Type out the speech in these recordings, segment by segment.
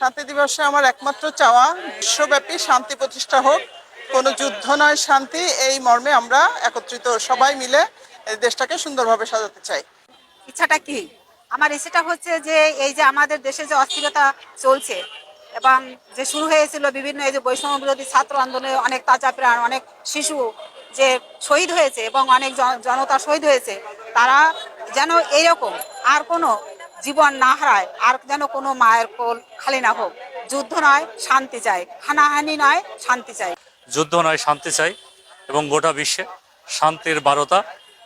শান্তি দিবসে আমার একমাত্র চাওয়া, বিশ্বব্যাপী শান্তি প্রতিষ্ঠা হোক। কোনো যুদ্ধ নয়, শান্তি। এই মর্মে আমরা একত্রিত সবাই মিলে দেশটাকে সুন্দরভাবে সাজাতে চাই। ইচ্ছাটা কি? আমার ইচ্ছাটা হচ্ছে যে এই যে আমাদের দেশে যে অস্থিরতা চলছে এবং যে শুরু হয়েছিল বিভিন্ন এই যে বৈষম্য বিরোধী ছাত্র আন্দোলনে অনেক তাজা প্রাণ, অনেক শিশু যে শহীদ হয়েছে এবং অনেক জন- জনতা শহীদ হয়েছে, তারা যেন এইরকম আর কোনো জীবন না হারায় আর যেন কোনো মায়ের কোল খালি না হোক। যুদ্ধ নয় শান্তি চাই। হানাহানি নয় শান্তি চাই। যুদ্ধ নয় শান্তি চাই। এবং গোটা বিশ্বে শান্তির বারতা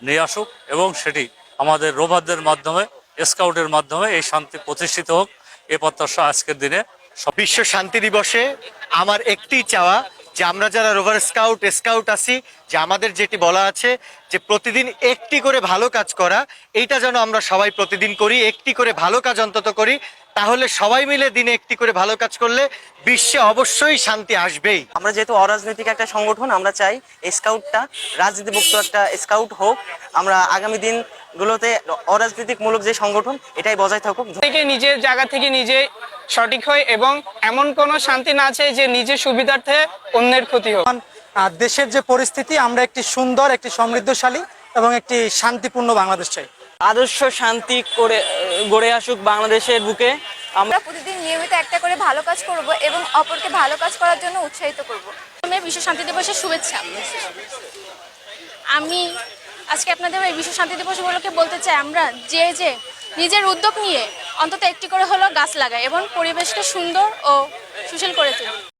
নিয়ে আসুক এবং সেটি আমাদের রোভারদের মাধ্যমে স্কাউটের মাধ্যমে এই শান্তি প্রতিষ্ঠিত হোক। এ প্রত্যাশা আজকের দিনে। বিশ্ব শান্তি দিবসে আমার একটি চাওয়া যে আমরা যারা রোভার স্কাউট স্কাউট আছি যে আমাদের যেটি বলা আছে যে প্রতিদিন একটি করে ভালো কাজ করা এইটা যেন আমরা সবাই প্রতিদিন করি একটি করে ভালো কাজ অন্তত করি তাহলে সবাই মিলে দিনে একটি করে ভালো কাজ করলে বিশ্বে অবশ্যই শান্তি আসবেই। আমরা যেহেতু অরাজনৈতিক একটা সংগঠন আমরা চাই স্কাউটটা রাজনীতিমুক্ত একটা স্কাউট হোক আমরা আগামী দিনগুলোতে অরাজনৈতিকমূলক যে সংগঠন এটাই বজায় থাকুক। থেকে নিজের জায়গা থেকে নিজে সঠিক হয় এবং এমন কোনো শান্তি না চাই যে নিজের সুবিধার্থে অন্যের ক্ষতি হোক। দেশের যে পরিস্থিতি আমরা একটি সুন্দর একটি সমৃদ্ধশালী এবং একটি শান্তিপূর্ণ বাংলাদেশ চাই। আদর্শ শান্তি করে গড়ে আসুক বাংলাদেশের বুকে। আমরা প্রতিদিন নিয়মিত একটা করে ভালো কাজ করব এবং অপরকে ভালো কাজ করার জন্য উৎসাহিত করব। বিশ্ব শান্তি দিবসের শুভেচ্ছা। আমি আজকে আপনাদের এই বিশ্ব শান্তি দিবস উপলক্ষে বলতে চাই আমরা যে যে নিজের উদ্যোগ নিয়ে অন্তত একটি করে হলো গাছ লাগায় এবং পরিবেশকে সুন্দর ও সুশীল করে তুলি।